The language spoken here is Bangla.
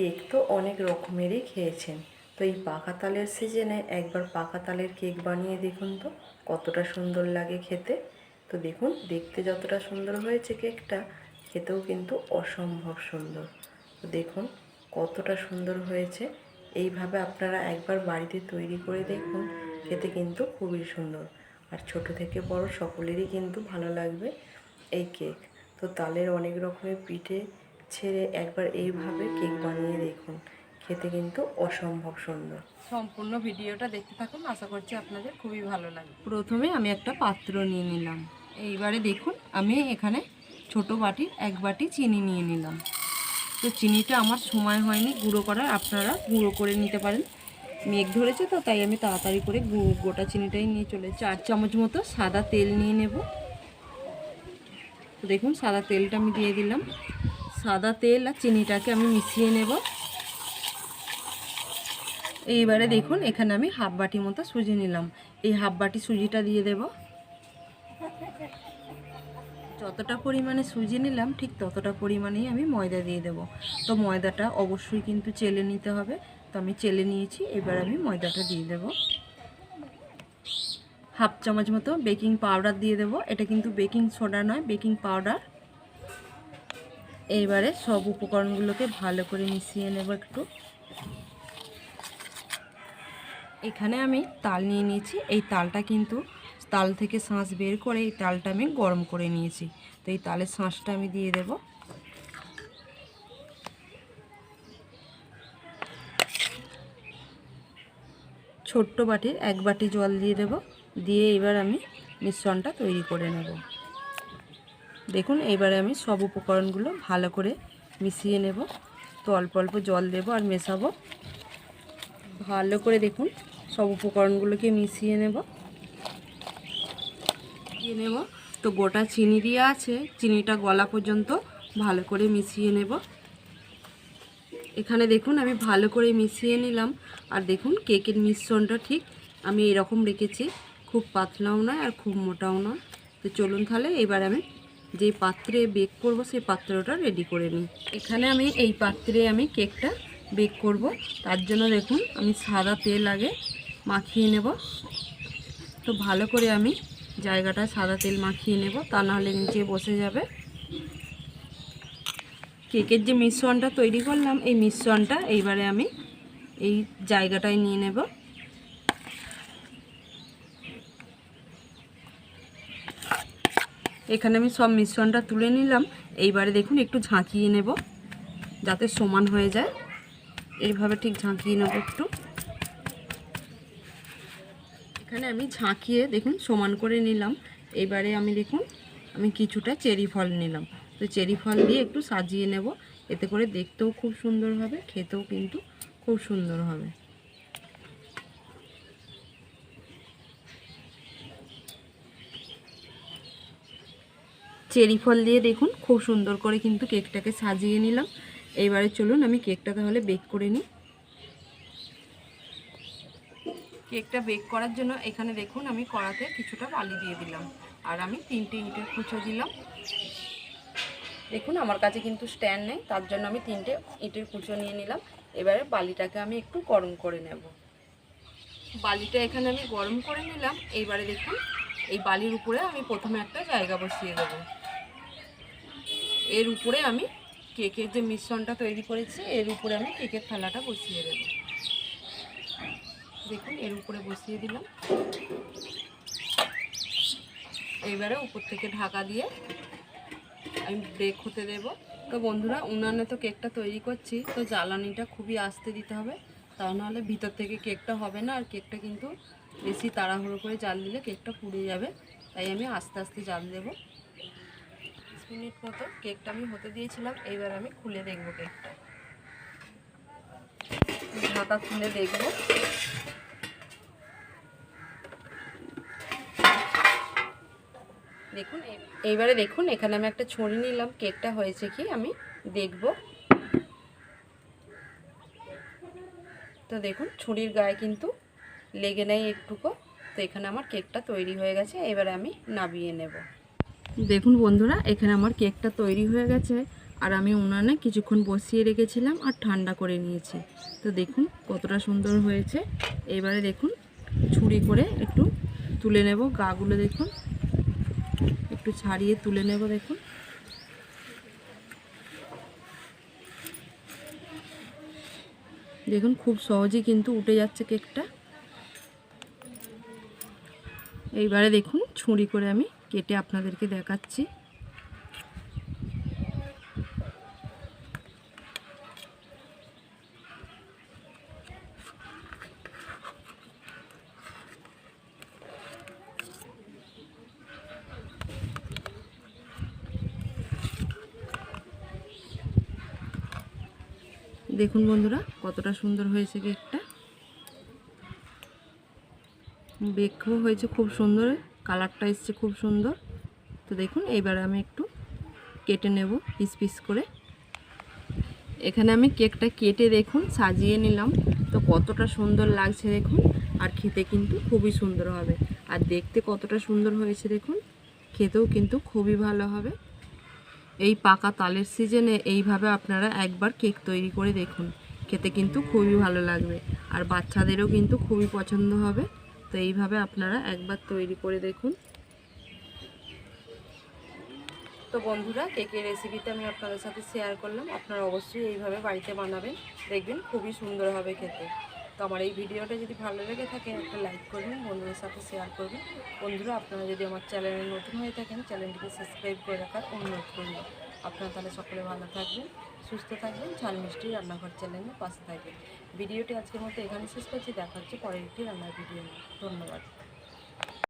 কেক তো অনেক রকমেরই খেয়েছেন। তো এই পাকা তালের সিজনে একবার পাকা তালের কেক বানিয়ে দেখুন তো, কতটা সুন্দর লাগে খেতে। তো দেখুন, দেখতে যতটা সুন্দর হয়েছে কেকটা, খেতেও কিন্তু অসম্ভব সুন্দর। তো দেখুন, কতটা সুন্দর হয়েছে। এইভাবে আপনারা একবার বাড়িতে তৈরি করে দেখুন, খেতে কিন্তু খুবই সুন্দর। আর ছোট থেকে বড় সকলেরই কিন্তু ভালো লাগবে এই কেক। তো তালের অনেক রকমের পিঠে ছেড়ে একবার এইভাবে কেক বানিয়ে দেখুন। খেতে কিন্তু অসম্ভব সুন্দর। সম্পূর্ণ ভিডিওটা দেখতে থাকুন, আশা করছি আপনাদের খুবই ভালো লাগে প্রথমে আমি একটা পাত্র নিয়ে নিলাম। এইবারে দেখুন, আমি এখানে ছোট বাটির এক বাটি চিনি নিয়ে নিলাম। তো চিনিটা আমার সময় হয়নি, গুঁড়ো করার, আপনারা গুঁড়ো করে নিতে পারেন। মেঘ ধরেছে তো, তাই আমি তাড়াতাড়ি করে গোটা চিনিটাই নিয়ে চলে চার চামচ মতো সাদা তেল নিয়ে নেব। দেখুন, সাদা তেলটা আমি দিয়ে দিলাম। সাদা তেল আর চিনিটাকে আমি মিশিয়ে নেব। এইবারে দেখুন, এখানে আমি হাফ বাটি মতো সুজি নিলাম। এই হাফ বাটি সুজিটা দিয়ে দেব। যতটা পরিমাণে সুজি নিলাম, ঠিক ততটা পরিমাণেই আমি ময়দা দিয়ে দেব। তো ময়দাটা অবশ্যই কিন্তু চেলে নিতে হবে। তো আমি চেলে নিয়েছি, এবার আমি ময়দাটা দিয়ে দেব। হাফ চামচ মতো বেকিং পাউডার দিয়ে দেব। এটা কিন্তু বেকিং সোডা নয়, বেকিং পাউডার। এইবারে সব উপকরণগুলোকে ভালো করে মিশিয়ে নেব একটু। এখানে আমি তাল নিয়ে নিয়েছি। এই তালটা কিন্তু তাল থেকে শাঁস বের করে এই তালটা আমি গরম করে নিয়েছি। তো এই তালের শাঁসটা আমি দিয়ে দেব। ছোট্ট বাটির এক বাটি জল দিয়ে দেব। দিয়ে এবার আমি মিশ্রণটা তৈরি করে নেব। দেখুন, এবারে আমি সব উপকরণগুলো ভালো করে মিশিয়ে নেব। তো অল্প অল্প জল দেব আর মেশাবো। ভালো করে দেখুন, সব উপকরণগুলোকে মিশিয়ে নেব। মিশিয়ে নেব। তো গোটা চিনি দিয়ে আছে, চিনিটা গলা পর্যন্ত ভালো করে মিশিয়ে নেব। এখানে দেখুন, আমি ভালো করে মিশিয়ে নিলাম। আর দেখুন, কেকের মিশ্রণটা ঠিক আমি এরকম রেখেছি। খুব পাতলাও নয় আর খুব মোটাও নয়। তো চলুন তাহলে, এবার আমি যে পাত্রে বেক করব, সেই পাত্রটা রেডি করে নিই। এখানে আমি এই পাত্রে আমি কেকটা বেক করব। তার জন্য দেখুন, আমি সাদা তেল আগে মাখিয়ে নেব। তো ভালো করে আমি জায়গাটা সাদা তেল মাখিয়ে নেব, তা নাহলে নিচে বসে যাবে। কেকের যে মিশ্রণটা তৈরি করলাম, এই মিশ্রণটা এইবারে আমি এই জায়গাটায় নিয়ে নেব। এখানে আমি সব মিশ্রণটা তুলে নিলাম। এইবারে দেখুন, একটু ঝাঁকিয়ে নেব যাতে সমান হয়ে যায়। এইভাবে ঠিক ঝাঁকিয়ে নেব একটু। এখানে আমি ঝাঁকিয়ে দেখুন, সমান করে নিলাম। এবারে আমি দেখুন, আমি কিছুটা চেরি ফল নিলাম। তো চেরি ফল দিয়ে একটু সাজিয়ে নেব। এতে করে দেখতেও খুব সুন্দর হবে, খেতেও কিন্তু খুব সুন্দর হবে। চেরি ফল দিয়ে দেখুন, খুব সুন্দর করে কিন্তু কেকটাকে সাজিয়ে নিলাম। এইবারে চলুন আমি কেকটা তাহলে বেক করে নিই। কেকটা বেক করার জন্য এখানে দেখুন, আমি কড়াতে কিছুটা বালি দিয়ে দিলাম। আর আমি তিনটে ইটের কুচো দিলাম। দেখুন, আমার কাছে কিন্তু স্ট্যান্ড নেই, তার জন্য আমি তিনটে ইটের কুচো নিয়ে নিলাম। এবারে বালিটাকে আমি একটু গরম করে নেব। বালিটা এখানে আমি গরম করে নিলাম। এইবারে দেখুন, এই বালির উপরে আমি প্রথমে একটা জায়গা বসিয়ে দেবো। এর উপরে আমি কেকের যে মিশ্রণটা তৈরি করেছি, এর উপরে আমি কেকের থালাটা বসিয়ে দেবো। দেখুন, এর উপরে বসিয়ে দিলাম। এইবারে উপর থেকে ঢাকা দিয়ে আমি ব্রেক হতে দেব। তো বন্ধুরা, উনানে তো কেকটা তৈরি করছি, তো জ্বালানিটা খুবই আস্তে দিতে হবে। তা নাহলে ভিতর থেকে কেকটা হবে না, আর কেকটা কিন্তু বেশি তাড়াহুড়ো করে জাল দিলে কেকটা পুড়ে যাবে। তাই আমি আস্তে আস্তে জাল দেব। মিনিট মতো কেকটা আমি হতে দিয়েছিলাম, এইবার আমি খুলে দেখব কেকটা। ঢাকা খুলে দেখব। দেখুন এইবারে দেখুন, এখানে আমি একটা ছড়ি নিলাম, কেকটা হয়েছে কি আমি দেখব। তো দেখুন ছুরির গায়ে কিন্তু লেগে নেয় একটুকু, তো এখানে আমার কেকটা তৈরি হয়ে গেছে, এবারে আমি নাবিয়ে নেব। দেখুন বন্ধুরা, এখানে আমার কেকটা তৈরি হয়ে গেছে। আর আমি উনানে কিছুক্ষণ বসিয়ে রেখেছিলাম আর ঠান্ডা করে নিয়েছি। তো দেখুন কতটা সুন্দর হয়েছে। এবারে দেখুন, ছুরি করে একটু তুলে নেব, গাগুলো দেখুন। একটু ছাড়িয়ে তুলে নেব, দেখুন। দেখুন খুব সহজেই কিন্তু উঠে যাচ্ছে কেকটা। এইবারে দেখুন, ছুরি করে আমি কেটে আপনাদেরকে দেখাচ্ছি। দেখুন বন্ধুরা কতটা সুন্দর হয়েছে কেকটা। বেকও হয়েছে খুব সুন্দর। কালারটা এসছে খুব সুন্দর। তো দেখুন, এইবারে আমি একটু কেটে নেব পিস পিস করে। এখানে আমি কেকটা কেটে দেখুন, সাজিয়ে নিলাম। তো কতটা সুন্দর লাগছে দেখুন, আর খেতে কিন্তু খুবই সুন্দর হবে। আর দেখতে কতটা সুন্দর হয়েছে দেখুন, খেতেও কিন্তু খুবই ভালো হবে। এই পাকা তালের সিজনে এইভাবে আপনারা একবার কেক তৈরি করে দেখুন, খেতে কিন্তু খুবই ভালো লাগবে। আর বাচ্চাদেরও কিন্তু খুবই পছন্দ হবে। তো এইভাবে আপনারা একবার তৈরি করে দেখুন। তো বন্ধুরা কেকের রেসিপিটা আমি আপনাদের সাথে শেয়ার করলাম, আপনারা অবশ্যই এইভাবে বাড়িতে বানাবেন। দেখবেন খুবই সুন্দর হবে খেতে। তো আমার এই ভিডিওটা যদি ভালো লেগে থাকে, একটা লাইক করবেন, বন্ধুদের সাথে শেয়ার করবেন। বন্ধুরা, আপনারা যদি আমার চ্যানেলে নতুন হয়ে থাকেন চ্যানেলটিকে সাবস্ক্রাইব করে রাখার অনুরোধ করব। আপনারা তাহলে সকলে ভালো থাকবেন। সুস্থ থাকবেন, ঝাল মিষ্টি রান্নাঘর চ্যানেলের পাশে থাকবেন ভিডিওটি আজকের মতো এখানে শেষ করছি, দেখা হচ্ছে পরের একটি রান্নার ভিডিও নিয়ে। ধন্যবাদ